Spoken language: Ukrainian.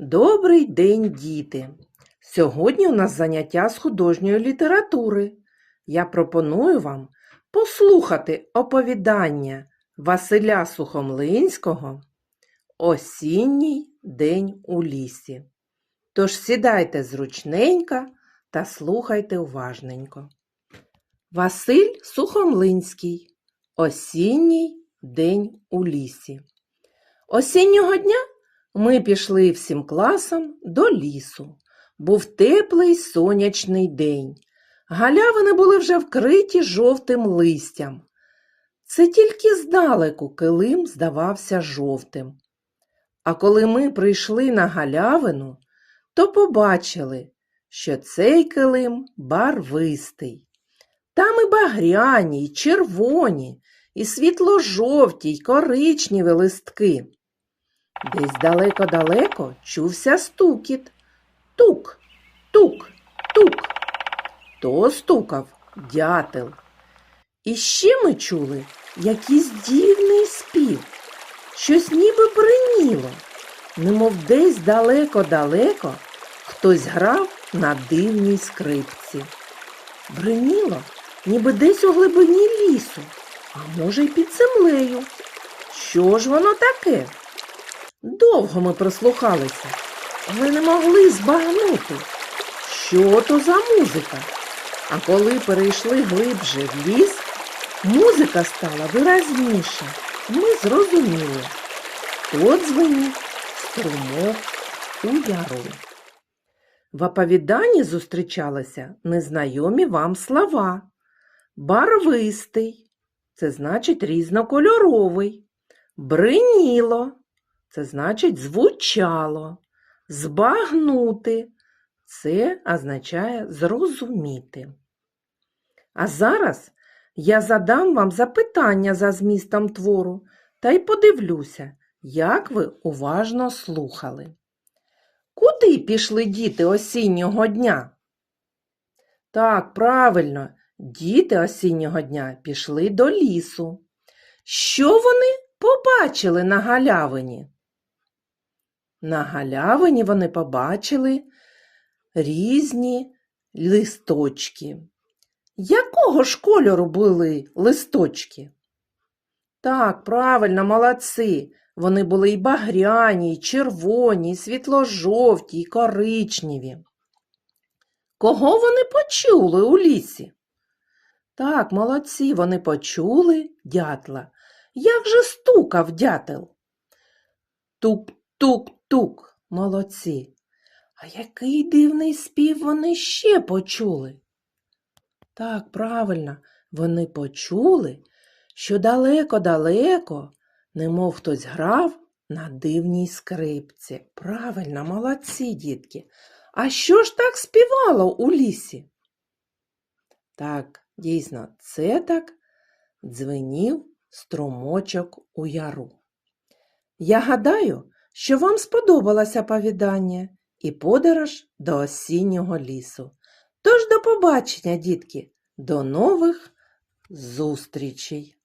Добрий день, діти! Сьогодні у нас заняття з художньої літератури. Я пропоную вам послухати оповідання Василя Сухомлинського Осінній день у лісі. Тож сідайте зручненько та слухайте уважненько. Василь Сухомлинський Осінній день у лісі. Осіннього дня ми пішли всім класом до лісу. Був теплий сонячний день. Галявини були вже вкриті жовтим листям. Це тільки здалеку килим здавався жовтим. А коли ми прийшли на галявину, то побачили, що цей килим барвистий. Там і багряні, і червоні, і світло-жовті, й коричневі листки. Десь далеко-далеко чувся стукіт. Тук, тук, тук. То стукав дятел. І ще ми чули якийсь дивний спів, щось ніби бриніло, немов десь далеко-далеко хтось грав на дивній скрипці. Бриніло, ніби десь у глибині лісу, а може, й під землею. Що ж воно таке? Довго ми прислухалися, але не могли збагнути, що то за музика. А коли перейшли глибше в ліс, музика стала виразніша. Ми зрозуміли, то дзвонив струмок у яру. В оповіданні зустрічалися незнайомі вам слова. Барвистий це значить різнокольоровий. Бриніло це значить звучало. Збагнути це означає зрозуміти. А зараз я задам вам запитання за змістом твору та й подивлюся, як ви уважно слухали. Куди пішли діти осіннього дня? Так, правильно, діти осіннього дня пішли до лісу. Що вони побачили на галявині? На галявині вони побачили різні листочки. Якого ж кольору були листочки? Так, правильно, молодці. Вони були і багряні, і червоні, і світло-жовті, і коричневі. Кого вони почули у лісі? Так, молодці, вони почули дятла. Як же стукав дятел? Тук-тук-тук, молодці. А який дивний спів вони ще почули? Так, правильно, вони почули, що далеко-далеко, немов хтось грав на дивній скрипці. Правильно, молодці, дітки. А що ж так співало у лісі? Так, дійсно, це так дзвенів струмочок у яру. Я гадаю, що вам сподобалося повідання і подорож до осіннього лісу. Тож до побачення, дітки, до нових зустрічей!